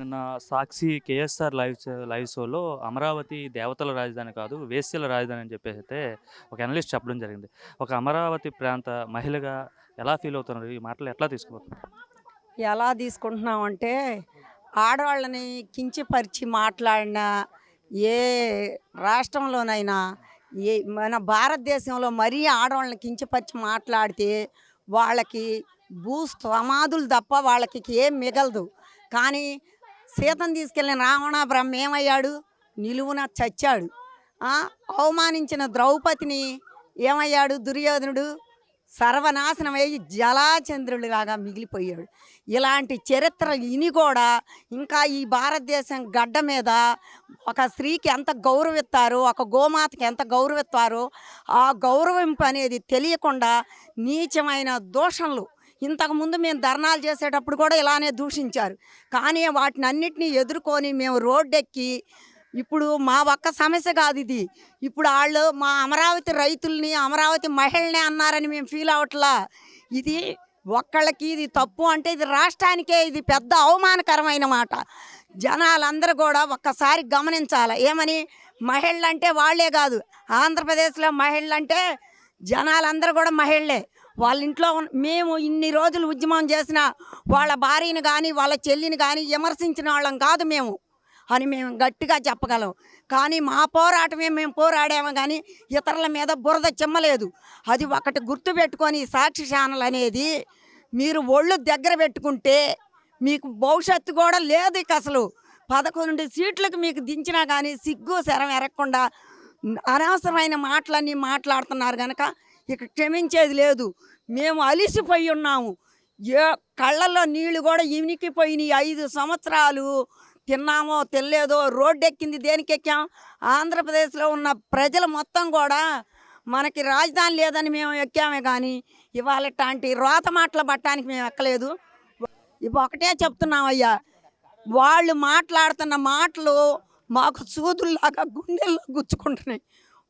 నిన్న Sakshi KSR live show- live షోలో అమరావతి దేవతల రాజధాని కాదు వేశ్యల రాజధాని అని చెప్పేసి అయితే ఒక అనలిస్ట్ చెప్పడం జరిగింది. ఒక అమరావతి ప్రాంత మహిళగా ఎలా ఫీల్ అవుతున్నారు? ఈ మాటలు ఎట్లా తీసుకుపోతున్నారు ఎలా తీసుకుంటున్నాం అంటే ఆడవాళ్ళని కించపరిచి మాట్లాడిన ఏ రాష్ట్రంలోనైనా ఏ మన భారతదేశంలో మరీ ఆడవాళ్ళని కించపరిచి మాట్లాడితే వాళ్ళకి భూ సమాధులు తప్ప వాళ్ళకి ఏం మిగలదు. కానీ సీతను తీసుకెళ్ళిన రావణ బ్రహ్మ ఏమయ్యాడు? నిలువున చచ్చాడు. అవమానించిన ద్రౌపదిని ఏమయ్యాడు దుర్యోధనుడు? సర్వనాశనమై జలాచంద్రుడిలాగా మిగిలిపోయాడు. ఇలాంటి చరిత్ర ఇని కూడా ఇంకా ఈ భారతదేశం గడ్డ మీద ఒక స్త్రీకి ఎంత గౌరవిస్తారో ఒక గోమాతకి ఎంత గౌరవిస్తారో ఆ గౌరవింపు అనేది తెలియకుండా నీచమైన దోషణలు ఇంతకుముందు మేము ధర్నాలు చేసేటప్పుడు కూడా ఇలానే దూషించారు. కానీ వాటిని అన్నిటినీ ఎదుర్కొని మేము రోడ్డెక్కి ఇప్పుడు మా ఒక్క సమస్య కాదు ఇది. ఇప్పుడు వాళ్ళు మా అమరావతి రైతుల్ని అమరావతి మహిళనే అన్నారని మేము ఫీల్ అవట్లా? ఇది ఒక్కళ్ళకి ఇది తప్పు అంటే ఇది రాష్ట్రానికే ఇది పెద్ద అవమానకరమైన మాట. జనాలందరూ కూడా ఒక్కసారి గమనించాలి. ఏమని? మహిళలు అంటే వాళ్ళే కాదు. ఆంధ్రప్రదేశ్లో మహిళలు అంటే జనాలందరూ కూడా మహిళలే. వాళ్ళ ఇంట్లో మేము ఇన్ని రోజులు ఉద్యమం చేసిన వాళ్ళ భార్యని కానీ వాళ్ళ చెల్లిని కానీ విమర్శించిన వాళ్ళం కాదు మేము. అని మేము గట్టిగా చెప్పగలం. కానీ మా పోరాటమే మేము పోరాడాము కానీ ఇతరుల మీద బురద చిమ్మలేదు. అది ఒకటి గుర్తుపెట్టుకొని సాక్షి ఛానల్ అనేది మీరు ఒళ్ళు దగ్గర పెట్టుకుంటే మీకు భవిష్యత్తు కూడా లేదు ఇక అసలు. పదకొండు సీట్లకు మీకు దించినా కానీ సిగ్గు శరం ఎరగకుండా అనవసరమైన మాటలన్నీ మాట్లాడుతున్నారు కనుక ఇక క్షమించేది లేదు. మేము అలిసిపోయి ఉన్నాము. ఏ కళ్ళల్లో నీళ్ళు కూడా ఇనికిపోయినాయి. ఐదు సంవత్సరాలు తిన్నామో తెలియదో రోడ్డు ఎక్కింది దేనికి ఎక్కాం ఆంధ్రప్రదేశ్లో ఉన్న ప్రజలు మొత్తం కూడా మనకి రాజధాని లేదని మేము ఎక్కామే కానీ ఇవాళ ఇట్లాంటి రోత మాటలు పట్టడానికి మేము ఎక్కలేదు. ఇవి ఒకటే చెప్తున్నామయ్యా. వాళ్ళు మాట్లాడుతున్న మాటలు మాకు సూదుల్లాగా గుండెల్లో గుచ్చుకుంటున్నాయి.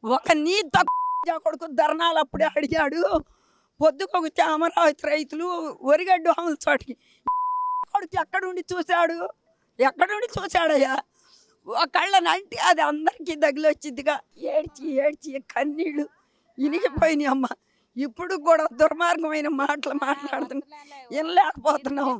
ఒక నీ తక్కువ కొడుకు ధర్నాలు అప్పుడే అడిగాడు. పొద్దుకొచ్చి అమరావతి రైతులు వరిగడ్డు ఆముల చోటికి కొడుకు ఎక్కడుండి చూశాడు? ఎక్కడుండి చూశాడయ్యా? ఒకళ్ళని అంటే అది అందరికీ తగిలొచ్చిందిగా ఏడ్చి ఏడ్చి కన్నీళ్ళు ఇనిగిపోయినాయి అమ్మ. ఇప్పుడు కూడా దుర్మార్గమైన మాటలు మాట్లాడుతున్నా వినలేకపోతున్నాం.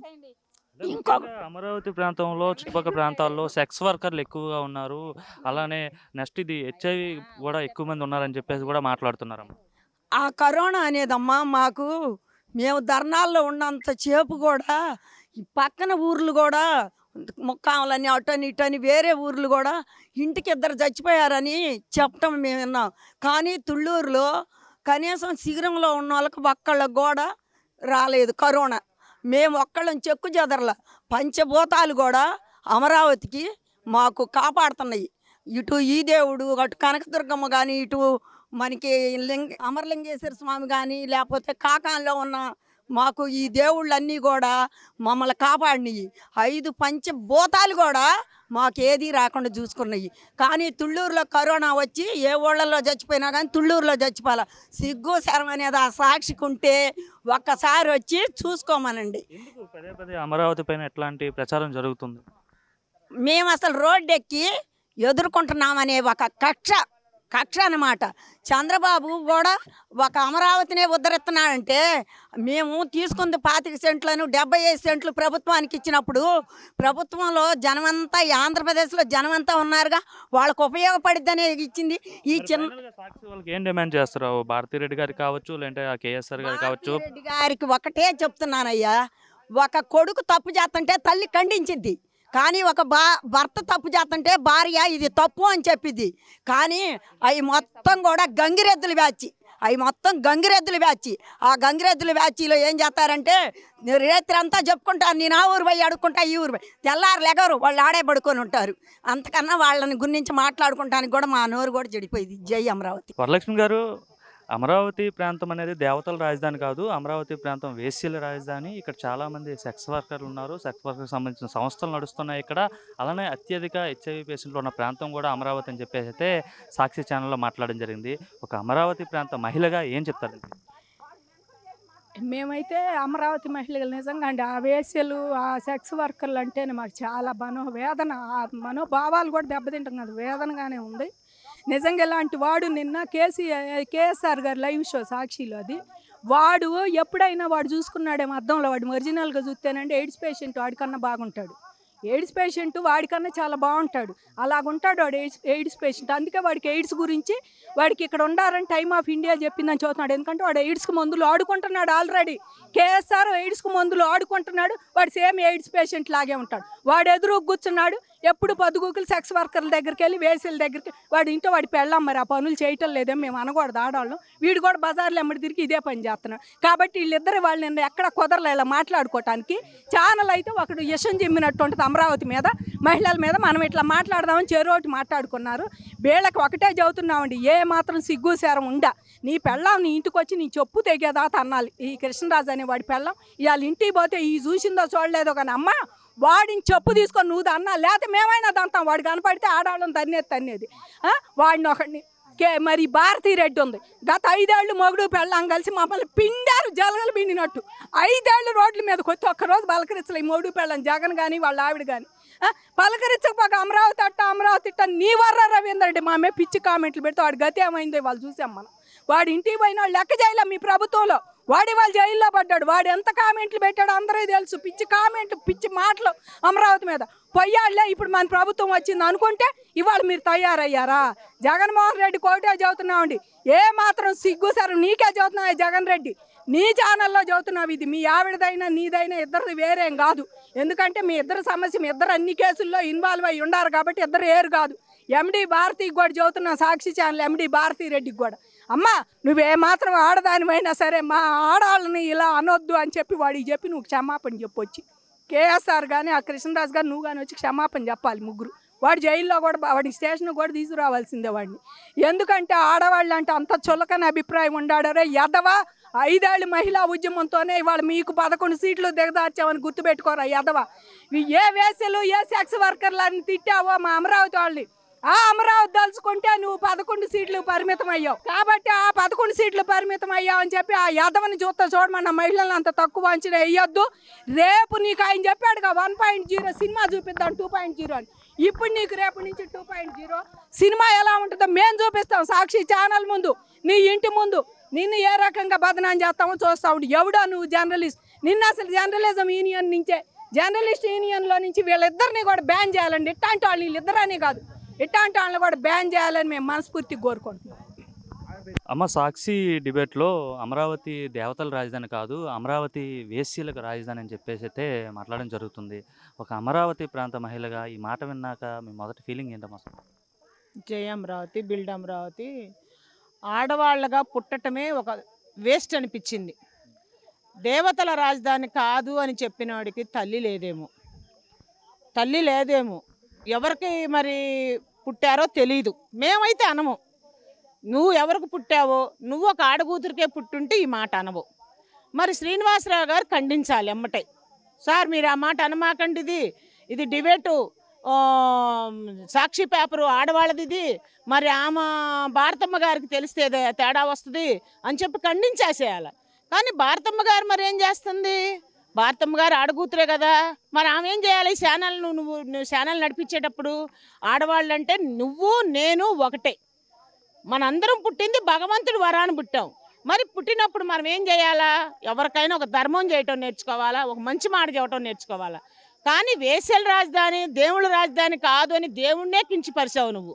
ఇంకొక అమరావతి ప్రాంతంలో చుట్టుపక్కల ప్రాంతాల్లో సెక్స్ వర్కర్లు ఎక్కువగా ఉన్నారు. అలానే నెక్స్ట్ ఇది హెచ్ఐవి కూడా ఎక్కువ మంది ఉన్నారని చెప్పేసి కూడా మాట్లాడుతున్నారమ్మ. ఆ కరోనా అనేదమ్మా మాకు మేము ధర్నాల్లో ఉన్నంత సేపు కూడా పక్కన ఊర్లు కూడా ముక్కాములని అటని ఇటని వేరే ఊర్లు కూడా ఇంటికి ఇద్దరు చచ్చిపోయారని చెప్పటం మేము విన్నాం. కానీ తుళ్ళూరులో కనీసం శిఖరంలో ఉన్న వాళ్ళకి ఒక్కళ్ళకి కూడా రాలేదు కరోనా. మేము ఒక్కళ్ళం చెక్కు చెదరల. పంచభూతాలు కూడా అమరావతికి మాకు కాపాడుతున్నాయి. ఇటు ఈ దేవుడు అటు కనకదుర్గమ్మ కానీ ఇటు మనకి లింగ అమరలింగేశ్వర స్వామి కానీ లేకపోతే కాకాన్లో ఉన్న మాకు ఈ దేవుళ్ళన్నీ కూడా మమ్మల్ని కాపాడినాయి. ఐదు పంచభూతాలు కూడా మాకు ఏది రాకుండా చూసుకున్నాయి. కానీ తుళ్ళూరులో కరోనా వచ్చి ఏ ఊళ్ళల్లో చచ్చిపోయినా కానీ తుళ్ళూరులో చచ్చిపోవాల. సిగ్గు శరం అనేది ఆ సాక్షికి ఉంటే ఒక్కసారి వచ్చి చూసుకోమనండి. పదే పదే అమరావతి పైన ఎట్లాంటి ప్రచారం జరుగుతుంది? మేము అసలు రోడ్డు ఎక్కి ఎదుర్కొంటున్నామనే ఒక కక్ష కక్ష అన్నమాట. చంద్రబాబు కూడా ఒక అమరావతినే ఉద్ధరిస్తున్నాడంటే మేము తీసుకుంది పాతిక సెంట్లను డెబ్బై ఐదు సెంట్లు ప్రభుత్వానికి ఇచ్చినప్పుడు ప్రభుత్వంలో జనమంతా ఈ ఆంధ్రప్రదేశ్లో జనమంతా ఉన్నారుగా వాళ్ళకు ఉపయోగపడిద్దనే ఇచ్చింది. ఈ చిన్న ఏం డిమాండ్ చేస్తారు? భారతీ రెడ్డి గారు కావచ్చు లేదంటే కేఎస్ఆర్ గారు కావచ్చు? రెడ్డి గారికి ఒకటే చెప్తున్నానయ్యా. ఒక కొడుకు తప్పు చేస్తుంటే తల్లి ఖండించిద్ది. కానీ ఒక బా భర్త తప్పు చేస్తుంటే భార్య ఇది తప్పు అని చెప్పింది కానీ అవి మొత్తం కూడా గంగిరెద్దులు బ్యాచి అవి మొత్తం గంగిరెద్దులు బ్యాచి ఆ గంగిరెద్దులు బ్యాచీలో ఏం చేస్తారంటే రేత్రి అంతా చెప్పుకుంటారు నేను ఆ ఊరు పోయి అడుక్కుంటా ఈ ఊరు పోయి. తెల్లారు లెగరు వాళ్ళు ఆడే పడుకొని ఉంటారు. అంతకన్నా వాళ్ళని గురించి మాట్లాడుకుంటానికి కూడా మా నోరు కూడా చెడిపోయింది. జై అమరావతి. వరలక్ష్మి గారు అమరావతి ప్రాంతం అనేది దేవతల రాజధాని కాదు. అమరావతి ప్రాంతం వేశ్యల రాజధాని. ఇక్కడ చాలా మంది సెక్స్ వర్కర్లు ఉన్నారు. సెక్స్ వర్కర్కి సంబంధించిన సంస్థలు నడుస్తున్నాయి ఇక్కడ. అలానే అత్యధిక హెచ్ఐవి పేషెంట్లు ఉన్న ప్రాంతం కూడా అమరావతి అని చెప్పేసి అయితే సాక్షి ఛానల్లో మాట్లాడడం జరిగింది. ఒక అమరావతి ప్రాంత మహిళగా ఏం చెప్తారండి? మేమైతే అమరావతి మహిళలు నిజంగా అండి. ఆ వేశ్యలు ఆ సెక్స్ వర్కర్లు అంటేనే మాకు చాలా మనో వేదన ఆ మనోభావాలు కూడా దెబ్బతింటాం కదా వేదనగానే ఉంది. నిజంగా ఇలాంటి వాడు నిన్న కేసీఆర్ కేఎస్ఆర్ గారు లైవ్ షో సాక్షిలో అది. వాడు ఎప్పుడైనా వాడు చూసుకున్నాడేమో అర్థంలో వాడు ఒరిజినల్గా చూస్తేనంటే ఎయిడ్స్ పేషెంట్ వాడికన్నా బాగుంటాడు. ఎయిడ్స్ పేషెంట్ వాడికన్నా చాలా బాగుంటాడు. అలాగుంటాడు వాడు ఎయిడ్స్ ఎయిడ్స్ పేషెంట్. అందుకే వాడికి ఎయిడ్స్ గురించి వాడికి ఇక్కడ ఉండాలని టైమ్ ఆఫ్ ఇండియా చెప్పిందని చూస్తున్నాడు. ఎందుకంటే వాడు ఎయిడ్స్కి మందులు ఆడుకుంటున్నాడు ఆల్రెడీ. కేఎస్ఆర్ ఎయిడ్స్కి మందులు ఆడుకుంటున్నాడు. వాడు సేమ్ ఎయిడ్స్ పేషెంట్ లాగే ఉంటాడు. వాడు ఎదురు కూర్చున్నాడు. ఎప్పుడు పొద్దుగూకులు సెక్స్ వర్కర్ల దగ్గరికి వెళ్ళి వేసేల దగ్గరికి వాడి ఇంట్లో వాడి పెళ్ళాం మరి ఆ పనులు చేయటం లేదే మేము అనకూడదు ఆడవాళ్ళం. వీడు కూడా బజార్లో ఎమ్మడి తిరిగి ఇదే పని చేస్తున్నాడు. కాబట్టి వీళ్ళిద్దరు వాళ్ళు నిన్న ఎక్కడ కుదరలే ఇలా మాట్లాడుకోవటానికి ఛానల్ అయితే ఒకడు యశం జిమ్మినట్టు ఉంటుంది అమరావతి మీద. మహిళల మీద మనం ఇట్లా మాట్లాడదామని చెరోటి మాట్లాడుకున్నారు. వీళ్ళకి ఒకటే చదువుతున్నామండి ఏ మాత్రం సిగ్గు సేరం ఉండా. నీ పెళ్ళాం నీ ఇంటికి వచ్చి నీ చెప్పు తెగేదా అన్నాలి. ఈ కృష్ణరాజు అనే వాడి పెళ్ళాం ఇవాళ ఇంటికి పోతే ఈ చూసిందో చూడలేదో కానీ అమ్మ వాడిని చెప్పు తీసుకొని నువ్వు అన్నా లేకపోతే మేమైనా దంతాం. వాడు కనపడితే ఆడవాళ్ళని తన్నేది తన్నేది. వాడిని ఒకడిని కే మరి భారతీ రెడ్డి ఉంది. గత ఐదేళ్ళు మొగుడు పెళ్ళాం కలిసి మమ్మల్ని పిండారు జలగలు పిండినట్టు. ఐదేళ్ళు రోడ్ల మీదకి వచ్చి ఒక్కరోజు బలకరించలే ఈ మొగుడు పెళ్ళాం. జగన్ కానీ వాళ్ళ ఆవిడ కానీ పలకరించకపోక అమరావతి అట్ట అమరావతి ఇట్ట నీ వర్ర రవీంద్ర రెడ్డి మా మీద పిచ్చి కామెంట్లు పెడితే వాడి గతి ఏమైందో వాళ్ళు చూసాం మనం. వాడి ఇంటికి పోయిన వాళ్ళు లెక్క చేయలే మీ ప్రభుత్వంలో. వాడి వాళ్ళు జైల్లో పడ్డాడు. వాడు ఎంత కామెంట్లు పెట్టాడో అందరూ తెలుసు. పిచ్చి కామెంట్లు పిచ్చి మాటలు అమరావతి మీద. పొయ్యాళ్ళే ఇప్పుడు మన ప్రభుత్వం వచ్చింది అనుకుంటే ఇవాళ మీరు తయారయ్యారా? జగన్మోహన్ రెడ్డి కోటే చదువుతున్నామండి. ఏ మాత్రం సిగ్గు సార్ నీకే చదువుతున్నావు జగన్ రెడ్డి. నీ ఛానల్లో చదువుతున్నావు ఇది. మీ ఆవిడదైనా నీదైనా ఇద్దరిది వేరేం కాదు. ఎందుకంటే మీ ఇద్దరు సమస్య మీ ఇద్దరు అన్ని కేసుల్లో ఇన్వాల్వ్ అయి ఉండారు కాబట్టి ఇద్దరు ఏరు కాదు. ఎండి భారతికి కూడా చదువుతున్నా సాక్షి ఛానల్ ఎండి భారతి రెడ్డికి కూడా. అమ్మా నువ్వేమాత్రం ఆడదానివైనా సరే మా ఆడవాళ్ళని ఇలా అనొద్దు అని చెప్పి వాడికి చెప్పి నువ్వు క్షమాపణ చెప్పొచ్చి. కేఎస్ఆర్ కానీ ఆ కృష్ణరాజు గారు నువ్వు కానీ వచ్చి క్షమాపణ చెప్పాలి ముగ్గురు. వాడు జైల్లో కూడా బా- వాడి స్టేషన్ కూడా తీసుకురావాల్సిందే వాడిని. ఎందుకంటే ఆడవాళ్ళు అంటే అంత చులకని అభిప్రాయం ఉండాడరే ఎదవా ఐదేళ్ళు మహిళా ఉద్యమంతోనే ఇవాళ మీకు పదకొండు సీట్లు దిగదార్చామని గుర్తుపెట్టుకోరా ఎదవా ఏ వేసలు ఏ సెక్స్ వర్కర్లని తిట్టావో మా అమరావతి వాళ్ళని. ఆ అమరావతి దలుచుకుంటే నువ్వు పదకొండు సీట్లు పరిమితం అయ్యావు కాబట్టి ఆ పదకొండు సీట్లు పరిమితం అయ్యావు అని చెప్పి ఆ యాదవని చూస్తా చూడమన్న మహిళలను అంత తక్కువ అంచనా వేయొద్దు. రేపు నీకు ఆయన చెప్పాడుగా వన్ పాయింట్ జీరో సినిమా చూపిద్దాం టూ పాయింట్ జీరో అని. ఇప్పుడు నీకు రేపు నుంచి టూ పాయింట్ జీరో. సినిమా ఎలా ఉంటుందో మేము చూపిస్తాం సాక్షి ఛానల్ ముందు నీ ఇంటి ముందు. నిన్ను ఏ రకంగా బదనాం చేస్తామో చూస్తా ఉండు. ఎవడో నువ్వు జర్నలిస్ట్. నిన్న అసలు జర్నలిజం యూనియన్ నుంచే జర్నలిస్ట్ యూనియన్లో నుంచి వీళ్ళిద్దరిని కూడా బ్యాన్ చేయాలండి. ఇట్లాంటి వాళ్ళు వీళ్ళిద్దరని కాదు. ఇట్లాంటి వాళ్ళని కూడా బ్యాన్ చేయాలని మేము మనస్ఫూర్తిగా కోరుకుంటున్నాం. అమ్మ సాక్షి డిబేట్లో అమరావతి దేవతల రాజధాని కాదు అమరావతి వేశ్యలకు రాజధాని అని చెప్పేసి అయితే మాట్లాడడం జరుగుతుంది. ఒక అమరావతి ప్రాంత మహిళగా ఈ మాట విన్నాక మీ మొదటి ఫీలింగ్ ఏంటమ్మా? జయ అమరావతి బిల్డ్ అమరావతి. ఆడవాళ్ళగా పుట్టటమే ఒక వేస్ట్ అనిపించింది. దేవతల రాజధాని కాదు అని చెప్పినవాడికి తల్లి లేదేమో. తల్లి లేదేమో. ఎవరికి మరి పుట్టారో తెలీదు. మేమైతే అనము. నువ్వు ఎవరికి పుట్టావో? నువ్వు ఒక ఆడకూతురికే పుట్టుంటే ఈ మాట అనవు. మరి శ్రీనివాసరావు గారు ఖండించాలి అమ్మటే. సార్ మీరు ఆ మాట అనమాకండి ఇది ఇది డిబేటు. సాక్షి పేపరు ఆడవాళ్ళది ఇది మరి ఆమె భారతమ్మ గారికి తెలిస్తే తేడా వస్తుంది అని చెప్పి ఖండించేసేయాలి. కానీ భారతమ్మ గారు మరి ఏం చేస్తుంది? భారతమ్మ గారు ఆడకూతురే కదా. మరి ఆమె ఏం చేయాలి? ఈ ఛానల్ నువ్వు నువ్వు ఛానల్ నడిపించేటప్పుడు ఆడవాళ్ళంటే నువ్వు నేను ఒకటే. మనందరం పుట్టింది భగవంతుడు వరాన్ని పుట్టాం. మరి పుట్టినప్పుడు మనం ఏం చేయాలా? ఎవరికైనా ఒక ధర్మం చేయటం నేర్చుకోవాలా? ఒక మంచి మాట చెప్పటం నేర్చుకోవాలా? కానీ వేసల రాజధాని దేవుళ్ళ రాజధాని కాదు అని దేవుణ్ణే కించిపరిచావు నువ్వు.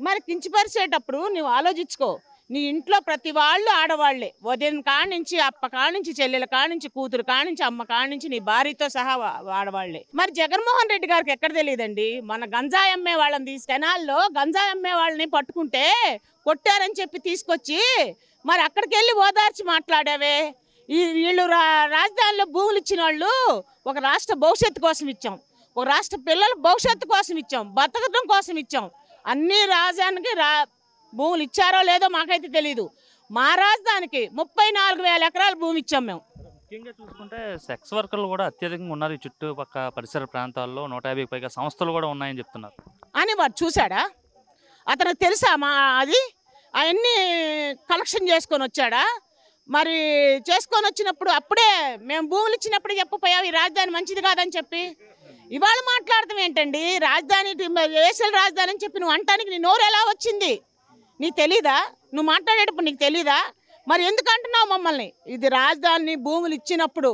మరి కించిపరిచేటప్పుడు నువ్వు ఆలోచించుకో. నీ ఇంట్లో ప్రతి వాళ్ళు ఆడవాళ్ళే ఉదయం కాడ నుంచి అప్ప కాడ నుంచి చెల్లెల కాడ నుంచి కూతురు కాడ నుంచి అమ్మ కాడ నుంచి నీ భార్యతో సహా ఆడవాళ్ళే మరి జగన్మోహన్ రెడ్డి గారికి ఎక్కడ తెలియదండి? మన గంజాయి అమ్మే వాళ్ళని తీసి కెనాల్లో గంజాయి అమ్మే వాళ్ళని పట్టుకుంటే కొట్టారని చెప్పి తీసుకొచ్చి మరి అక్కడికి వెళ్ళి ఓదార్చి మాట్లాడావే? ఈ వీళ్ళు రా రాజధానిలో భూములు ఇచ్చిన వాళ్ళు ఒక రాష్ట్ర భవిష్యత్తు కోసం ఇచ్చాం. ఒక రాష్ట్ర పిల్లల భవిష్యత్తు కోసం ఇచ్చాం. బతకడం కోసం ఇచ్చాం. అన్ని రాజధానికి రా భూములు ఇచ్చారో లేదో మాకైతే తెలియదు మా రాజధానికి ముప్పై నాలుగు వేల ఎకరాల భూమి ఇచ్చాం మేము. ముఖ్యంగా చూసుకుంటే సెక్స్ వర్కర్లు కూడా అత్యధికంగా ఉన్నారు ఈ చుట్టుపక్క పరిసర ప్రాంతాల్లో. నూట యాభైకి పైగా సంస్థలు కూడా ఉన్నాయని చెప్తున్నారు. అని వాడు చూశాడా? అతనికి తెలుసా మా అది? అవన్నీ కలెక్షన్ చేసుకొని వచ్చాడా? మరి చేసుకొని వచ్చినప్పుడు అప్పుడే మేము భూములు ఇచ్చినప్పుడు చెప్పపోయావు ఈ రాజధాని మంచిది కాదని చెప్పి. ఇవాళ మాట్లాడతాం ఏంటండి? రాజధాని వేసల రాజధాని అని చెప్పి నువ్వు అంటానికి నీ నోరు ఎలా వచ్చింది? నీకు తెలీదా? నువ్వు మాట్లాడేటప్పుడు నీకు తెలీదా? మరి ఎందుకు అంటున్నావు మమ్మల్ని? ఇది రాజధాని భూములు ఇచ్చినప్పుడు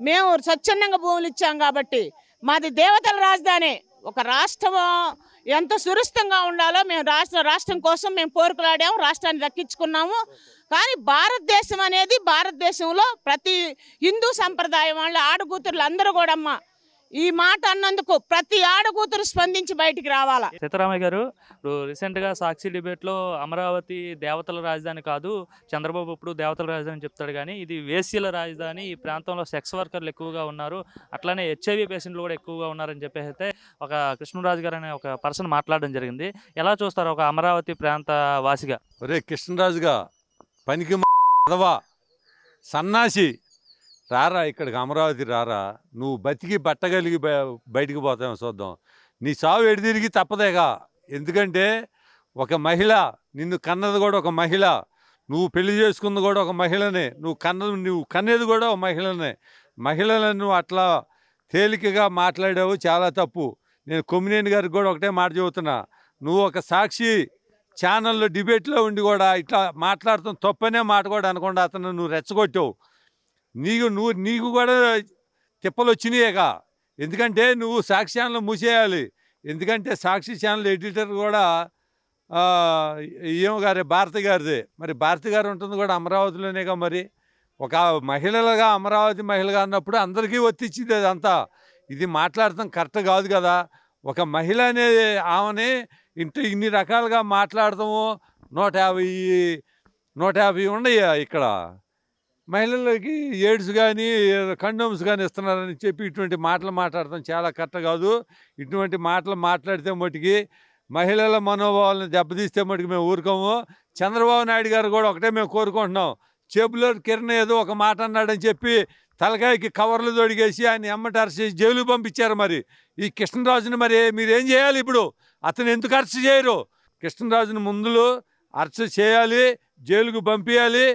మేము స్వచ్ఛందంగా భూములు ఇచ్చాం కాబట్టి మాది దేవతల రాజధాని. ఒక రాష్ట్రం ఎంత సురక్షితంగా ఉండాలో మేము రాష్ట్ర రాష్ట్రం కోసం మేము పోరుకులాడాము రాష్ట్రాన్ని దక్కించుకున్నాము కానీ భారతదేశం అనేది భారతదేశంలో ప్రతి హిందూ సంప్రదాయం వాళ్ళ ఆడకూతురులు అందరూ కూడా అమ్మ ఈ మాట అన్నందుకు ప్రతి ఆడకూతురు స్పందించి బయటికి రావాలా? సీతారామయ్య గారు ఇప్పుడు రీసెంట్గా సాక్షి డిబేట్లో అమరావతి దేవతల రాజధాని కాదు చంద్రబాబు ఇప్పుడు దేవతల రాజధాని చెప్తాడు కానీ ఇది వేశ్యల రాజధాని ఈ ప్రాంతంలో సెక్స్ వర్కర్లు ఎక్కువగా ఉన్నారు అట్లానే హెచ్ఐవి పేషెంట్లు కూడా ఎక్కువగా ఉన్నారని చెప్పేసి అయితే ఒక కృష్ణరాజు గారు అనే ఒక పర్సన్ మాట్లాడడం జరిగింది. ఎలా చూస్తారు ఒక అమరావతి ప్రాంత వాసిగా? ఒరే కృష్ణరాజుగా పనికి సన్నాసి రారా ఇక్కడికి అమరావతి రారా? నువ్వు బతికి బట్టగలిగి బయ- బయటికి పోతాం చూద్దాం. నీ చావు ఎడిదిరిగి తప్పదేగా. ఎందుకంటే ఒక మహిళ నిన్ను కన్నది కూడా ఒక మహిళ. నువ్వు పెళ్ళి చేసుకుంది కూడా ఒక మహిళనే. నువ్వు కన్నది నువ్వు కన్నది కూడా ఒక మహిళనే. మహిళలను నువ్వు అట్లా తేలికగా మాట్లాడావు చాలా తప్పు. నేను కొమ్మినేని గారికి కూడా ఒకటే మాట చెబుతున్నా. నువ్వు ఒక సాక్షి ఛానల్లో డిబేట్లో ఉండి కూడా ఇట్లా మాట్లాడుతాం తప్పనే మాట కూడా అనకుండా అతను నువ్వు రెచ్చగొట్టావు. నీకు నువ్వు నీకు కూడా తిప్పలు వచ్చినాయేగా. ఎందుకంటే నువ్వు సాక్షి ఛానల్ మూసేయాలి. ఎందుకంటే సాక్షి ఛానల్ ఎడిటర్ కూడా ఏమో గారి భారతి గారిదే. మరి భారతి గారు ఉంటుంది కూడా అమరావతిలోనేగా మరి. ఒక మహిళలుగా అమరావతి మహిళగా అన్నప్పుడు అందరికీ ఒత్తిచ్చింది అదంతా. ఇది మాట్లాడటం కరెక్ట్ కాదు కదా. ఒక మహిళ అనేది ఆమెని ఇంత ఇన్ని రకాలుగా మాట్లాడతాము నూట యాభై నూట యాభై ఉన్నాయి ఇక్కడ? మహిళలకి ఎయిడ్స్ కానీ కండోమ్స్ కానీ ఇస్తున్నారని చెప్పి ఇటువంటి మాటలు మాట్లాడటం చాలా కరెక్ట్ కాదు. ఇటువంటి మాటలు మాట్లాడితే మటుకి మహిళల మనోభావాలను దెబ్బతీస్తే మటుకు మేము ఊరుకోము. చంద్రబాబు నాయుడు గారు కూడా ఒకటే మేము కోరుకుంటున్నాం. చెబులో కిరణ్ ఏదో ఒక మాట అన్నాడని చెప్పి తలకాయకి కవర్లు తొడిగేసి ఆయన ఎమ్మటి అరెస్ట్ చేసి జైలు పంపించారు మరి. ఈ కృష్ణరాజుని మరి మీరు ఏం చేయాలి ఇప్పుడు? అతను ఎందుకు అరెస్ట్ చేయరు? కృష్ణరాజుని ముందులు అరెస్ట్ చేయాలి జైలుకు పంపించాలి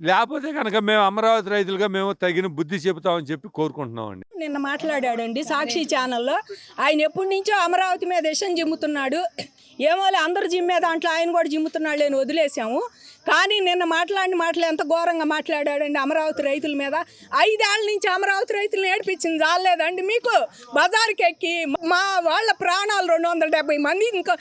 లేకపోతే కనుక మేము అమరావతి రైతులుగా మేము తగిన బుద్ధి చెబుతామని చెప్పి కోరుకుంటున్నామండి. నిన్న మాట్లాడాడండి సాక్షి ఛానల్లో. ఆయన ఎప్పటి నుంచో అమరావతి మీద విషయం జిమ్ముతున్నాడు. ఏమోలే అందరు జిమ్మే దాంట్లో ఆయన కూడా జిమ్ముతున్నాడు అని వదిలేసాము కానీ నిన్న మాట్లాడిన మాటలు ఎంత ఘోరంగా మాట్లాడాడండి అమరావతి రైతుల మీద. ఐదేళ్ళ నుంచి అమరావతి రైతులను ఏడిపించింది చాలేదండి మీకు? బజార్కి ఎక్కి మా వాళ్ళ ప్రాణాలు రెండు వందల డెబ్బై మంది ఇంకా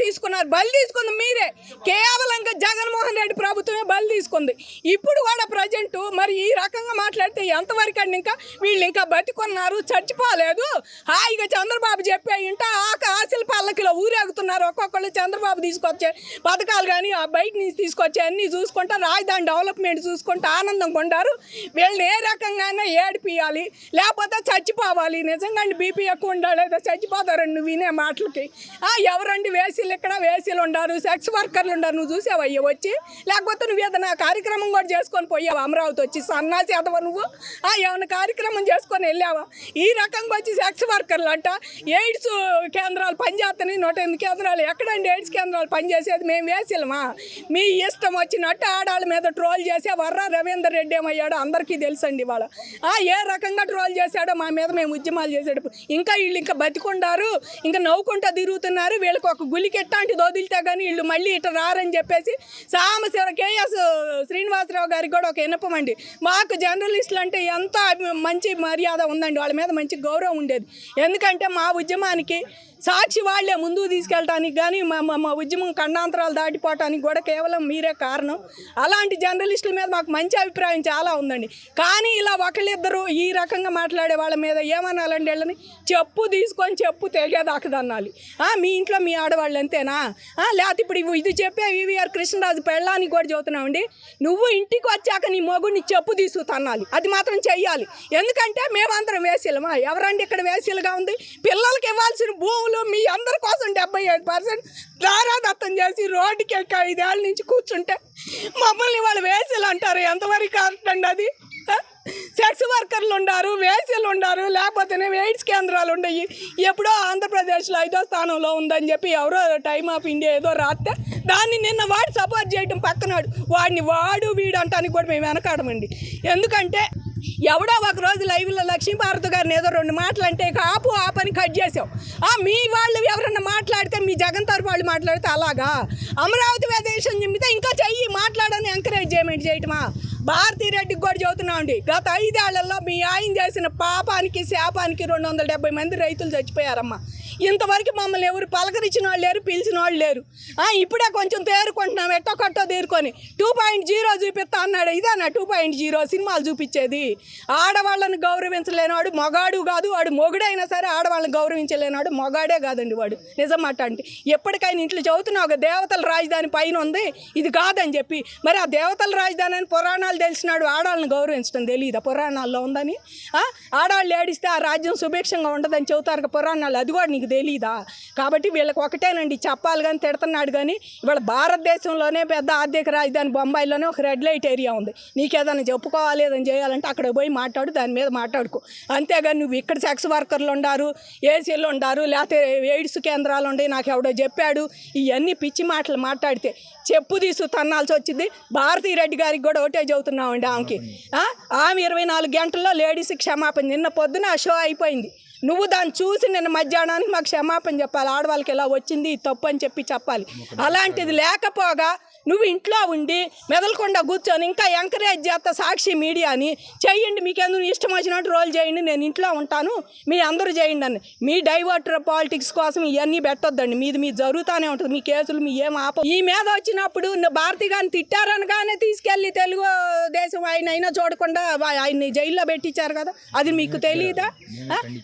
తీసుకున్నారు. బలి తీసుకుంది మీరే. కేవలంగా జగన్మోహన్ రెడ్డి ప్రభుత్వమే బలి తీసుకుంది. ఇప్పుడు కూడా ప్రజెంట్ మరి ఈ రకంగా మాట్లాడితే ఎంతవరకు అండి ఇంకా? వీళ్ళు ఇంకా బతికున్నారు చచ్చిపోలేదు. హాయిగా చంద్రబాబు చెప్పే ఇంట ఆక ఆశల పల్లకిలో ఊరేగుతున్నారు. ఒక్కొక్కళ్ళు చంద్రబాబు తీసుకొచ్చే పథకాలు కానీ ఆ బయట నుంచి తీసుకొచ్చి అన్నీ చూసుకుంటా రాజధాని డెవలప్మెంట్ చూసుకుంటూ ఆనందంగా ఉండారు వీళ్ళని ఏ రకంగానే ఏడిపియాలి లేకపోతే చచ్చిపోవాలి. నిజంగా బీపీ ఎక్కువ ఉండాలేదో చచ్చిపోతారండి నువ్వు వినే మాటలకి. ఎవరండి వేసీలు ఇక్కడ? వేసీలు ఉండారు సెక్స్ వర్కర్లు ఉండారు. నువ్వు చూసావా అయ్యో వచ్చి? లేకపోతే నువ్వు ఏదైనా కార్యక్రమం కూడా చేసుకొని పోయావు? అమరావతి వచ్చి సన్నాసి అదవా నువ్వు? ఆ, ఏమైనా కార్యక్రమం చేసుకొని వెళ్ళావా? ఈ రకంగా వచ్చి సెక్స్ వర్కర్లు అంట. ఎయిడ్స్ కేంద్రాలు పనిచేస్తున్నాయి. నూట ఎనిమిది కేంద్రాలు. ఎక్కడండి ఎయిడ్స్ కేంద్రాలు పనిచేసేది? మేము వేసిలమా? మీ ఇష్టం వచ్చినట్టు ఆడాళ్ళ మీద ట్రోల్ చేసే వర్ర రవీందర్ రెడ్డి ఏమయ్యాడో అందరికీ తెలుసండి వాళ్ళ ఏ రకంగా ట్రోల్ చేశాడో మా మీద మేము ఉద్యమాలు చేసాడు ఇంకా వీళ్ళు ఇంకా బతికుండారు ఇంకా నవ్వుకుంటా తిరుగుతున్నారు వీళ్ళకి ఒక గులికి ఎట్టాంటిది వదిలితే కానీ వీళ్ళు మళ్ళీ ఇట్లా రారని చెప్పేసి సామశివ కేఎస్ శ్రీనివాసరావు గారికి కూడా ఒక వినపమండి మాకు జర్నలిస్టులు అంటే ఎంత మంచి మర్యాద ఉందండి. వాళ్ళ మీద మంచి గౌరవం ఉండేది. ఎందుకంటే మా ఉద్యమానికి సాక్షి వాళ్ళే ముందుకు తీసుకెళ్ళటానికి కానీ మా మా- ఉద్యమం ఖండాంతరాలు దాటిపోవటానికి కూడా కేవలం మీరే కారణం. అలాంటి జర్నలిస్టుల మీద మాకు మంచి అభిప్రాయం చాలా ఉందండి. కానీ ఇలా ఒకళ్ళిద్దరు ఈ రకంగా మాట్లాడే వాళ్ళ మీద ఏమనాలండి వెళ్ళని? చెప్పు తీసుకొని చెప్పు తెగేదాకదన్నాలి ఆ, మీ ఇంట్లో మీ ఆడవాళ్ళు అంతేనా? లేకపోతే ఇప్పుడు ఇది చెప్పే వివిఆర్ కృష్ణరాజు పెళ్ళానికి కూడా చదువుతున్నామండి నువ్వు ఇంటికి వచ్చాక నీ మొగుడిని చెప్పు తీసుకుతన్నాలి అది మాత్రం చెయ్యాలి. ఎందుకంటే మేమందరం వేసిలమా? ఎవరండి ఇక్కడ వేసిలుగా ఉంది? పిల్లలకి ఇవ్వాల్సిన భూములు మీ అందరి కోసం డెబ్బై ఏడు పర్సెంట్ దారాదత్తం చేసి రోడ్డుకి ఎక్క ఐదేళ్ళ నుంచి కూర్చుంటే మమ్మల్ని వాళ్ళు వేసిలు అంటారు. ఎంతవరకు కరెక్ట్ అండి అది? సెక్స్ వర్కర్లు ఉండారు వేసీలు ఉండారు లేకపోతేనే ఎయిడ్స్ కేంద్రాలు ఉన్నాయి ఎప్పుడో ఆంధ్రప్రదేశ్లో ఐదో స్థానంలో ఉందని చెప్పి ఎవరో టైమ్ ఆఫ్ ఇండియా ఏదో రాస్తే దాన్ని నిన్న వాడు సపోర్ట్ చేయడం పక్కనాడు వాడిని వాడు వీడు అంటానికి కూడా మేము వెనకాడమండి. ఎందుకంటే ఎవడో ఒక రోజు లైవ్లో లక్ష్మీభారతి గారిని ఏదో రెండు మాటలు అంటే కాపు ఆపు ఆపని కట్ చేసావు. ఆ, మీ వాళ్ళు ఎవరన్నా మాట్లాడితే మీ జగన్ తరపు వాళ్ళు మాట్లాడితే అలాగా? అమరావతి ప్రదేశం చెబితే ఇంకా చెయ్యి మాట్లాడని ఎంకరేజ్ చేయమని చేయటమా? భారతీ రెడ్డికి కూడా అండి. గత ఐదేళ్ళలో మీ ఆయన చేసిన పాపానికి శాపానికి రెండు వందల డెబ్బై మంది రైతులు చచ్చిపోయారమ్మా. ఇంతవరకు మమ్మల్ని ఎవరు పలకరించిన వాళ్ళు లేరు పిలిచిన వాళ్ళు లేరు. ఆ, ఇప్పుడే కొంచెం తేరుకుంటున్నాం ఎట్టో కట్టో తేరుకొని. టూ పాయింట్ జీరో చూపిస్తా అన్నాడు. ఇదేనా టూ పాయింట్ జీరో? సినిమాలు చూపించేది. ఆడవాళ్ళని గౌరవించలేనివాడు మగాడు కాదు వాడు మొగుడైనా సరే ఆడవాళ్ళని గౌరవించలేనివాడు మొగాడే కాదండి వాడు. నిజం అట్ట అంటే. ఎప్పటికైనా ఇంట్లో చదువుతున్నా ఒక దేవతల రాజధాని పైన ఉంది ఇది కాదని చెప్పి. మరి ఆ దేవతల రాజధాని అని పురాణాలు తెలిసినాడు ఆడవాళ్ళని గౌరవించడం తెలియదా పురాణాల్లో ఉందని? ఆడవాళ్ళు ఏడిస్తే ఆ రాజ్యం సుభిక్షంగా ఉండదని చెబుతారు పురాణాలు అది కూడా నీకు తెలీదా? కాబట్టి వీళ్ళకి ఒకటేనండి చెప్పాలి కానీ తిడుతున్నాడు కానీ ఇవాళ భారతదేశంలోనే పెద్ద ఆర్థిక రాజధాని బొంబాయిలోనే ఒక రెడ్ లైట్ ఏరియా ఉంది. నీకు ఏదైనా చెప్పుకోవాలి ఏదైనా చేయాలంటే అక్కడ పోయి మాట్లాడు దాని మీద మాట్లాడుకో. అంతేగాని నువ్వు ఇక్కడ సెక్స్ వర్కర్లు ఉండారు ఏసీలు ఉండారు లేకపోతే ఎయిడ్స్ కేంద్రాలు ఉండే నాకు ఎవడో చెప్పాడు ఇవన్నీ పిచ్చి మాటలు మాట్లాడితే చెప్పు తీసు తన్నాల్సి వచ్చింది. భారతీ రెడ్డి గారికి కూడా ఒకటే చదువుతున్నామండి ఆమెకి. ఆమె ఇరవై నాలుగు గంటల్లో లేడీస్ క్షమాపణ నిన్న పొద్దున ఆ షో అయిపోయింది. నువ్వు దాన్ని చూసి నిన్న మధ్యాహ్నానికి మాకు క్షమాపణ చెప్పాలి. ఆడవాళ్ళకి ఎలా వచ్చింది తప్పు అని చెప్పి చెప్పాలి. అలాంటిది లేకపోగా నువ్వు ఇంట్లో ఉండి మెదలకుండా కూర్చొని ఇంకా ఎంకరేజ్ చేస్తా సాక్షి మీడియాని చెయ్యండి మీకు ఎందుకు ఇష్టం వచ్చినట్టు రోల్ చేయండి నేను ఇంట్లో ఉంటాను మీ అందరూ చేయండి అని. మీ డైవర్టర్ పాలిటిక్స్ కోసం ఇవన్నీ పెట్టొద్దండి. మీది మీ జరుగుతూనే ఉంటుంది మీ కేసులు మీ ఏం ఆప ఈ మీద వచ్చినప్పుడు భారతి గారిని తిట్టారనగానే తీసుకెళ్ళి తెలుగు దేశం ఆయన అయినా చూడకుండా ఆయన్ని జైల్లో పెట్టించారు కదా అది మీకు తెలియదా?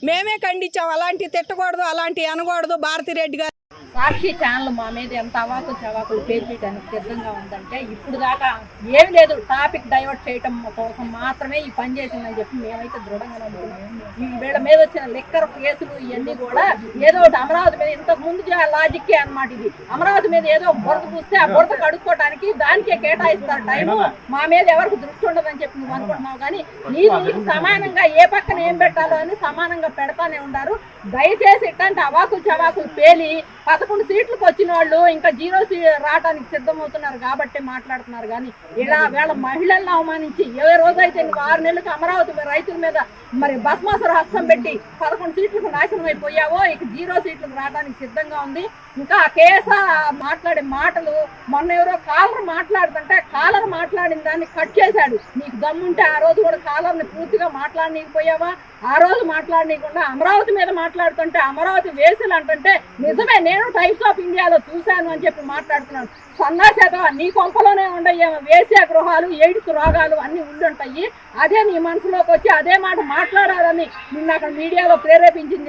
మేమే ఖండించాం. అలాంటివి తిట్టకూడదు అలాంటివి అనకూడదు భారతి రెడ్డి గారు సాక్షి ఛానల్ మా మీద ఎంత అవాకు చవాకులు పేర్చేయడానికి సిద్ధంగా ఉందంటే ఇప్పుడు దాకా ఏమి లేదు. టాపిక్ డైవర్ట్ చేయటం కోసం మాత్రమే ఈ పని చేసిందని చెప్పి మేమైతే దృఢంగా నమ్ముతున్నాం ఈ వీళ్ళ మీద వచ్చిన లిక్కర్ కేసులు ఇవన్నీ కూడా ఏదో ఒకటి అమరావతి మీద ఇంతకు ముందు లాజిక్కే అన్నమాట ఇది. అమరావతి మీద ఏదో బురద పూస్తే ఆ బురద కడుక్కోవడానికి దానికే కేటాయిస్తారు టైము. మా మీద ఎవరికి దృష్టి ఉండదని చెప్పి నువ్వు అనుకుంటున్నావు కానీ నీ నీకు సమానంగా ఏ పక్కన ఏం పెట్టాలో అని సమానంగా పెడతానే ఉన్నారు. దయచేసి ఇట్లాంటి అవాకులు చవాకులు పేలి పదకొండు సీట్లకు వచ్చిన వాళ్ళు ఇంకా జీరో రావడానికి సిద్ధమవుతున్నారు కాబట్టి మాట్లాడుతున్నారు. కానీ ఇలా వీళ్ళ మహిళలను అవమానించి ఏ రోజైతే ఆరు నెలలకు అమరావతి రైతుల మీద మరి భస్మాసుర హస్తం పెట్టి పదకొండు సీట్లకు నాశనం అయిపోయావో ఇక జీరో సీట్లకు రావడానికి సిద్ధంగా ఉంది. ఇంకా ఆ కేసా మాట్లాడే మాటలు మొన్న ఎవరో కాలర్ మాట్లాడుతుంటే కాలర్ మాట్లాడిన దాన్ని కట్ చేశాడు. నీకు దమ్ముంటే ఆ రోజు కూడా కాలర్ని పూర్తిగా మాట్లాడనీకపోయావా ఆ రోజు మాట్లాడనీయకుండా అమరావతి మీద మాట్లాడుతుంటే అమరావతి వేసులు అంటుంటే నిజమే నేను టైప్స్ ఆఫ్ ఇండియాలో చూశాను అని చెప్పి మాట్లాడుతున్నాను. సన్నాసేత నీ కొంపలోనే ఉండయేమో వేసే గృహాలు ఎయిడ్స్ రోగాలు అన్ని ఉండుంటాయి. అదే నీ మనసులోకి వచ్చి అదే మాట మాట్లాడాలని నిన్న అక్కడ మీడియాలో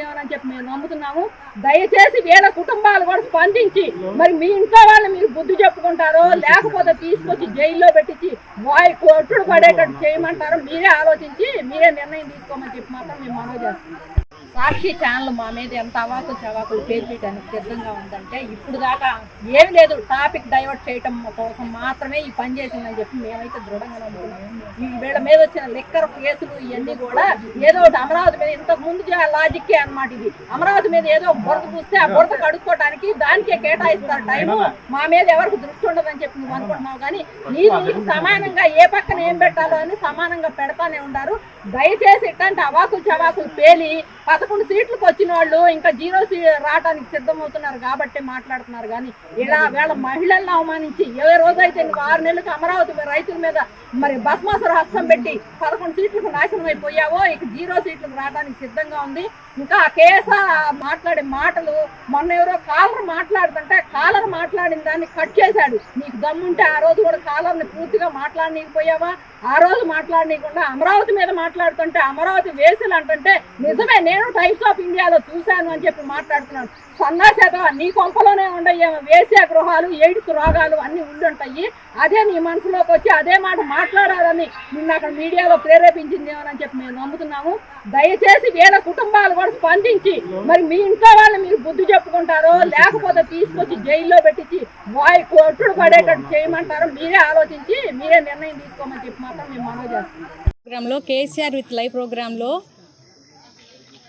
ఏమని చెప్పి మేము నమ్ముతున్నాము. దయచేసి వేల కుటుంబాలు కూడా స్పందించి మరి మీ ఇంట్లో వాళ్ళు మీరు బుద్ధి చెప్పుకుంటారో లేకపోతే తీసుకొచ్చి జైల్లో పెట్టించి వాయి కొట్టుడు పడేటట్టు చేయమంటారో మీరే ఆలోచించి మీరే నిర్ణయం తీసుకోమని చెప్పి మాత్రం మేము మనవి చేస్తున్నాం. సాక్షి ఛానల్ మా మీద ఎంత అవాకు చవాకులు పేర్చేయడానికి సిద్ధంగా ఉందంటే ఇప్పుడు దాకా ఏమి లేదు టాపిక్ డైవర్ట్ చేయటం కోసం మాత్రమే ఈ పని చేసిందని చెప్పి మేమైతే దృఢంగా నమ్ముతున్నాం ఈ వీళ్ళ మీద వచ్చిన లిక్కర్ కేసులు ఇవన్నీ కూడా ఏదో ఒకటి అమరావతి మీద ఇంతకు ముందు లాజిక్కే అన్నమాట ఇది. అమరావతి మీద ఏదో బురద పూస్తే ఆ బురద కడుక్కోవడానికి దానికే కేటాయిస్తారు టైము. మా మీద ఎవరికి దృష్టి ఉండదని చెప్పి నువ్వు అనుకుంటున్నావు కానీ నీకు సమానంగా ఏ పక్కన ఏం పెట్టాలో అని సమానంగా పెడతానే ఉండారు దయచేసి ఇట్లాంటి అవాకులు చవాకులు పేలి పదకొండు సీట్లకు వచ్చిన వాళ్ళు ఇంకా జీరో సీ రావడానికి సిద్ధమవుతున్నారు కాబట్టి మాట్లాడుతున్నారు. కానీ ఇలా వీళ్ళ మహిళలను అవమానించి ఏ రోజైతే నువ్వు ఆరు నెలలకు అమరావతి రైతుల మీద మరి భస్మాసుర హస్తం పెట్టి పదకొండు సీట్లకు నాశనం అయిపోయావో ఇక జీరో సీట్లకు రావడానికి సిద్ధంగా ఉంది. ఇంకా ఆ కేసా మాట్లాడే మాటలు మొన్న ఎవరో కాలర్ మాట్లాడుతుంటే కాలర్ మాట్లాడిన దాన్ని కట్ చేశాడు. నీకు దమ్ముంటే ఆ రోజు కూడా కాలర్ని పూర్తిగా మాట్లాడనీకపోయావా ఆ రోజు మాట్లాడనీయకుండా అమరావతి మీద మాట్లాడుతుంటే అమరావతి వేసులు అంటుంటే నిజమే నేను టైప్స్ ఆఫ్ ఇండియాలో చూశాను అని చెప్పి మాట్లాడుతున్నాను. సన్నాసేత నీ కొంపలోనే ఉండయేమో వేసే గృహాలు ఎయిడ్స్ రోగాలు అన్ని ఉండుంటాయి. అదే నీ మనసులోకి వచ్చి అదే మాట మాట్లాడాలని నిన్న అక్కడ మీడియాలో ప్రేరేపించిందేమోనని చెప్పి మేము నమ్ముతున్నాము. దయచేసి వేల కుటుంబాలు కూడా స్పందించి మరి మీ ఇంట్లో వాళ్ళు మీరు బుద్ధి చెప్పుకుంటారో లేకపోతే తీసుకొచ్చి జైల్లో పెట్టించి వాయి కొట్టుడు పడేటట్టు చేయమంటారో మీరే ఆలోచించి మీరే నిర్ణయం తీసుకోమని చెప్పి ప్రోగ్రాంలో కేసీఆర్ విత్ లైవ్ ప్రోగ్రాంలో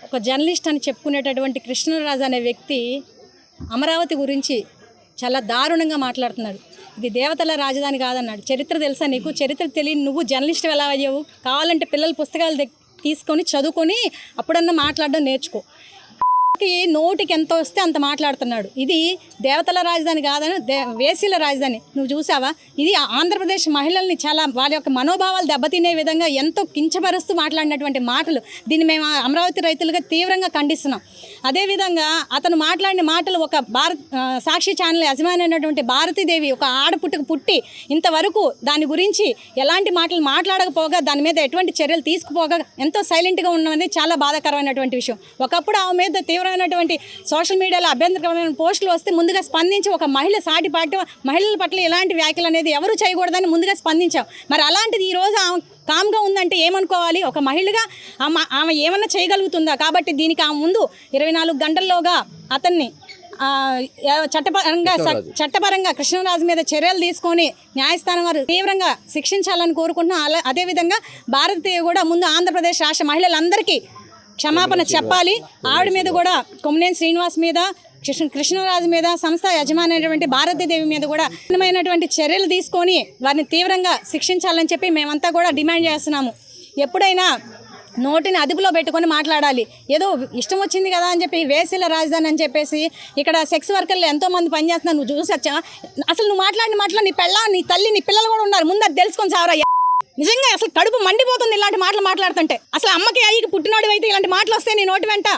ఒక జర్నలిస్ట్ అని చెప్పుకునేటటువంటి కృష్ణరాజు అనే వ్యక్తి అమరావతి గురించి చాలా దారుణంగా మాట్లాడుతున్నాడు. ఇది దేవతల రాజధాని కాదన్నాడు. చరిత్ర తెలుసా నీకు? చరిత్ర తెలియని నువ్వు జర్నలిస్ట్ ఎలా అయ్యావు? కావాలంటే పిల్లల పుస్తకాలు తీసుకొని చదువుకొని అప్పుడన్నా మాట్లాడడం నేర్చుకో. మాటకి నోటికి ఎంత వస్తే అంత మాట్లాడుతున్నాడు. ఇది దేవతల రాజధాని కాదని దే వేసీల రాజధాని. నువ్వు చూసావా? ఇది ఆంధ్రప్రదేశ్ మహిళల్ని చాలా వాళ్ళ యొక్క మనోభావాలు దెబ్బతినే విధంగా ఎంతో కించపరుస్తూ మాట్లాడినటువంటి మాటలు. దీన్ని మేము అమరావతి రైతులుగా తీవ్రంగా ఖండిస్తున్నాం. అదేవిధంగా అతను మాట్లాడిన మాటలు ఒక భారత్ సాక్షి ఛానల్ యజమాని అయినటువంటి భారతీదేవి ఒక ఆడపుట్టుకు పుట్టి ఇంతవరకు దాని గురించి ఎలాంటి మాటలు మాట్లాడకపోగా దాని మీద ఎటువంటి చర్యలు తీసుకుపోగా ఎంతో సైలెంట్గా ఉన్నది చాలా బాధాకరమైనటువంటి విషయం. ఒకప్పుడు ఆమె మీద తీవ్రమైనటువంటి సోషల్ మీడియాలో అభ్యంతరకరమైన పోస్టులు వస్తే ముందుగా స్పందించి ఒక మహిళ సాటి పాటు మహిళల పట్ల ఎలాంటి వ్యాఖ్యలు అనేది ఎవరు చేయకూడదని ముందుగా స్పందించాం మరి అలాంటిది ఈరోజు ఆమె కామ్గా ఉందంటే ఏమనుకోవాలి? ఒక మహిళగా ఆమె ఆమె ఏమన్నా చేయగలుగుతుందా? కాబట్టి దీనికి ఆమె ముందు ఇరవై నాలుగు గంటల్లోగా అతన్ని చట్టపరంగా చట్టపరంగా కృష్ణరాజు మీద చర్యలు తీసుకొని న్యాయస్థానం వారు తీవ్రంగా శిక్షించాలని కోరుకుంటున్నాం అలా అదేవిధంగా భారతీయ కూడా ముందు ఆంధ్రప్రదేశ్ రాష్ట్ర మహిళలందరికీ క్షమాపణ చెప్పాలి. ఆవిడ మీద కూడా కొమ్మినేని శ్రీనివాస్ మీద కృష్ణ కృష్ణరాజు మీద సంస్థ యజమాని అయినటువంటి భారతీదేవి మీద కూడా కఠినమైనటువంటి చర్యలు తీసుకొని వారిని తీవ్రంగా శిక్షించాలని చెప్పి మేమంతా కూడా డిమాండ్ చేస్తున్నాము. ఎప్పుడైనా నోటిని అదుపులో పెట్టుకొని మాట్లాడాలి. ఏదో ఇష్టం వచ్చింది కదా అని చెప్పి వేసీల రాజధాని అని చెప్పేసి ఇక్కడ సెక్స్ వర్కర్లు ఎంతో మంది పనిచేస్తున్నారు. నువ్వు చూసొచ్చా అసలు నువ్వు మాట్లాడిన మాటలు నీ పెళ్ళ నీ తల్లి నీ పిల్లలు కూడా ఉన్నారు. ముందు అది తెలుసుకొని సావరా. నిజంగా అసలు కడుపు మండిపోతుంది ఇలాంటి మాటలు మాట్లాడుతుంటే. అసలు అమ్మకి అయ్యికి పుట్టినోడు అయితే ఇలాంటి మాటలు వస్తే నీ నోటి వెంట?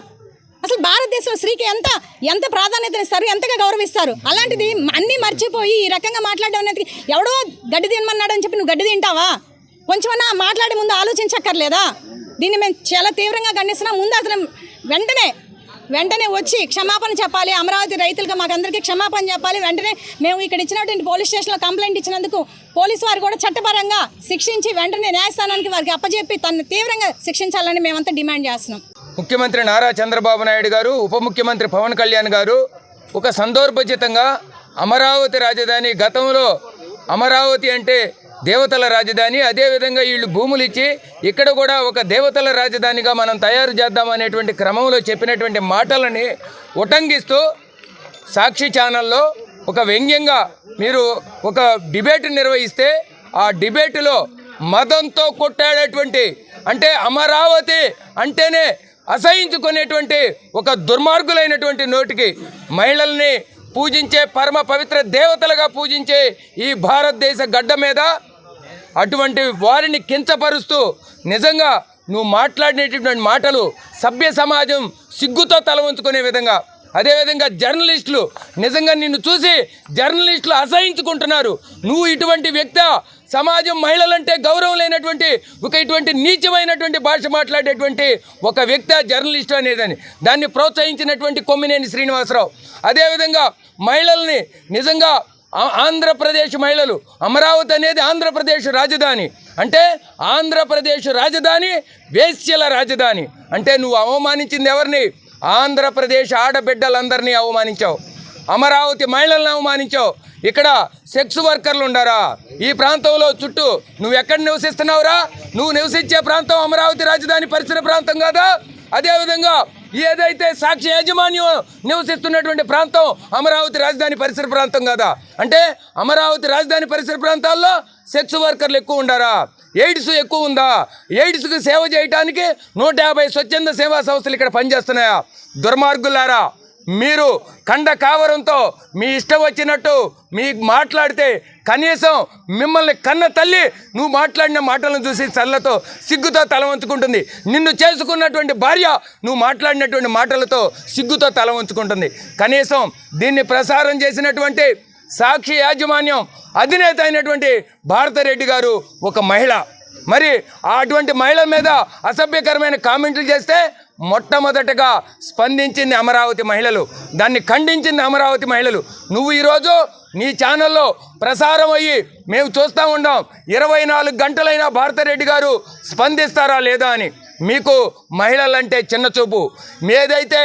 అసలు భారతదేశంలో స్త్రీకి ఎంత ఎంత ప్రాధాన్యత ఇస్తారు ఎంతగా గౌరవిస్తారు? అలాంటిది అన్నీ మర్చిపోయి ఈ రకంగా మాట్లాడడం అనేది ఎవడో గడ్డి తినమన్నాడు అని చెప్పి నువ్వు గడ్డి తింటావా? కొంచెమన్నా మాట్లాడే ముందు ఆలోచించక్కర్లేదా? దీన్ని మేము చాలా తీవ్రంగా ఖండిస్తున్నాం. ముందు అతను వెంటనే వెంటనే వచ్చి క్షమాపణ చెప్పాలి. అమరావతి రైతులుగా మాకందరికీ క్షమాపణ చెప్పాలి. వెంటనే మేము ఇక్కడ ఇచ్చినటువంటి పోలీస్ స్టేషన్లో కంప్లైంట్ ఇచ్చినందుకు పోలీసు వారు కూడా చట్టపరంగా శిక్షించి వెంటనే న్యాయస్థానానికి వారికి అప్పచెప్పి తనని తీవ్రంగా శిక్షించాలని మేమంతా డిమాండ్ చేస్తున్నాం. ముఖ్యమంత్రి నారా చంద్రబాబు నాయుడు గారు ఉప ముఖ్యమంత్రి పవన్ కళ్యాణ్ గారు ఒక సందర్భోచితంగా అమరావతి రాజధాని గతంలో అమరావతి అంటే దేవతల రాజధాని అదేవిధంగా వీళ్ళు భూములు ఇచ్చి ఇక్కడ కూడా ఒక దేవతల రాజధానిగా మనం తయారు చేద్దాం అనేటువంటి క్రమంలో చెప్పినటువంటి మాటలని ఉటంకిస్తూ సాక్షి ఛానల్లో ఒక వ్యంగ్యంగా మీరు ఒక డిబేట్ నిర్వహిస్తే ఆ డిబేటులో మతంతో కొట్టాడేటువంటి అంటే అమరావతి అంటేనే అసహించుకునేటువంటి ఒక దుర్మార్గులైనటువంటి నోటికి మహిళల్ని పూజించే పరమ పవిత్ర దేవతలుగా పూజించే ఈ భారతదేశ గడ్డ మీద అటువంటి వారిని కించపరుస్తూ నిజంగా నువ్వు మాట్లాడినటువంటి మాటలు సభ్య సమాజం సిగ్గుతో తల ఉంచుకునే విధంగా అదేవిధంగా జర్నలిస్టులు నిజంగా నిన్ను చూసి జర్నలిస్టులు అసహించుకుంటున్నారు. నువ్వు ఇటువంటి వ్యక్త సమాజం మహిళలంటే గౌరవం లేనటువంటి ఒక ఇటువంటి నీచమైనటువంటి భాష మాట్లాడేటువంటి ఒక వ్యక్తి జర్నలిస్టు అనేదని దాన్ని ప్రోత్సహించినటువంటి కొమ్మినేని శ్రీనివాసరావు. అదేవిధంగా మహిళల్ని నిజంగా ఆంధ్రప్రదేశ్ మహిళలు అమరావతి అనేది ఆంధ్రప్రదేశ్ రాజధాని. అంటే ఆంధ్రప్రదేశ్ రాజధాని వేశ్యల రాజధాని. అంటే నువ్వు అవమానించింది ఎవరిని? ఆంధ్రప్రదేశ్ ఆడబిడ్డలందరినీ అవమానించావు. అమరావతి మహిళలను అవమానించావు. ఇక్కడ సెక్స్ వర్కర్లు ఉండారా? ఈ ప్రాంతంలో చుట్టూ నువ్వు ఎక్కడ నివసిస్తున్నావురా? నువ్వు నివసించే ప్రాంతం అమరావతి రాజధాని పరిసర ప్రాంతం కాదా? అదేవిధంగా ఏదైతే సాక్షి యాజమాన్యం నివసిస్తున్నటువంటి ప్రాంతం అమరావతి రాజధాని పరిసర ప్రాంతం కదా? అంటే అమరావతి రాజధాని పరిసర ప్రాంతాల్లో సెక్స్ వర్కర్లు ఎక్కువ ఉండారా? ఎయిడ్స్ ఎక్కువ ఉందా? ఎయిడ్స్కి సేవ చేయడానికి నూట యాభై స్వచ్ఛంద సేవా సంస్థలు ఇక్కడ పనిచేస్తున్నాయా? దుర్మార్గులారా? మీరు కండ కావరంతో మీ ఇష్టం వచ్చినట్టు మీకు మాట్లాడితే కనీసం మిమ్మల్ని కన్న తల్లి నువ్వు మాట్లాడిన మాటలను చూసి చల్లతో సిగ్గుతో తల వంచుకుంటుంది నిన్ను చేసుకున్నటువంటి భార్య నువ్వు మాట్లాడినటువంటి మాటలతో సిగ్గుతో తల వంచుకుంటుంది కనీసం దీన్ని ప్రసారం చేసినటువంటి సాక్షి యాజమాన్యం అధినేత అయినటువంటి భారతరెడ్డి గారు ఒక మహిళ. మరి అటువంటి మహిళ మీద అసభ్యకరమైన కామెంట్లు చేస్తే మొట్టమొదటగా స్పందించింది అమరావతి మహిళలు. దాన్ని ఖండించింది అమరావతి మహిళలు. నువ్వు ఈరోజు నీ ఛానల్లో ప్రసారం అయ్యి మేము చూస్తూ ఉన్నాం ఇరవై నాలుగు గంటలైనా భారతరెడ్డి గారు స్పందిస్తారా లేదా అని. మీకు మహిళలంటే చిన్న చూపు ఏదైతే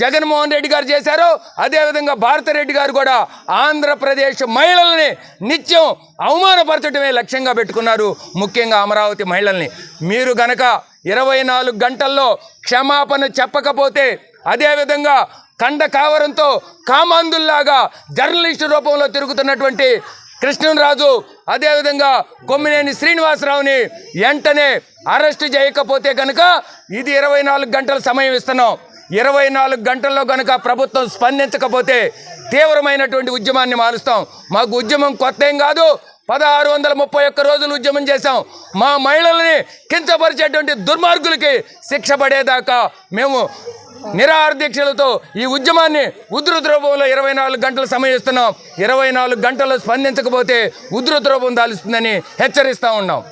జగన్మోహన్ రెడ్డి గారు చేశారో. అదేవిధంగా భారతరెడ్డి గారు కూడా ఆంధ్రప్రదేశ్ మహిళల్ని నిత్యం అవమానపరచడమే లక్ష్యంగా పెట్టుకున్నారు. ముఖ్యంగా అమరావతి మహిళల్ని. మీరు గనక ఇరవై నాలుగు గంటల్లో క్షమాపణ చెప్పకపోతే అదేవిధంగా కండ కావరంతో కామాందుల్లాగా జర్నలిస్టు రూపంలో తిరుగుతున్నటువంటి కృష్ణరాజు అదేవిధంగా కొమ్మినేని శ్రీనివాసరావుని వెంటనే అరెస్టు చేయకపోతే కనుక ఇది ఇరవై నాలుగు గంటల సమయం ఇస్తున్నాం. ఇరవై నాలుగు గంటల్లో కనుక ప్రభుత్వం స్పందించకపోతే తీవ్రమైనటువంటి ఉద్యమాన్ని మారుస్తాం. మాకు ఉద్యమం కొత్త ఏం కాదు. పదహారు వందల ముప్పై ఒక్క రోజులు ఉద్యమం చేశాం. మా మహిళల్ని కించపరిచేటువంటి దుర్మార్గులకి శిక్ష పడేదాకా మేము నిరాహార దీక్షలతో ఈ ఉద్యమాన్ని ఉధృత రూపంలో ఇరవై నాలుగు గంటలు సమయిస్తున్నాం ఇరవై నాలుగు గంటలు స్పందించకపోతే ఉధృత రూపం దాలుస్తుందని హెచ్చరిస్తూ ఉన్నాం.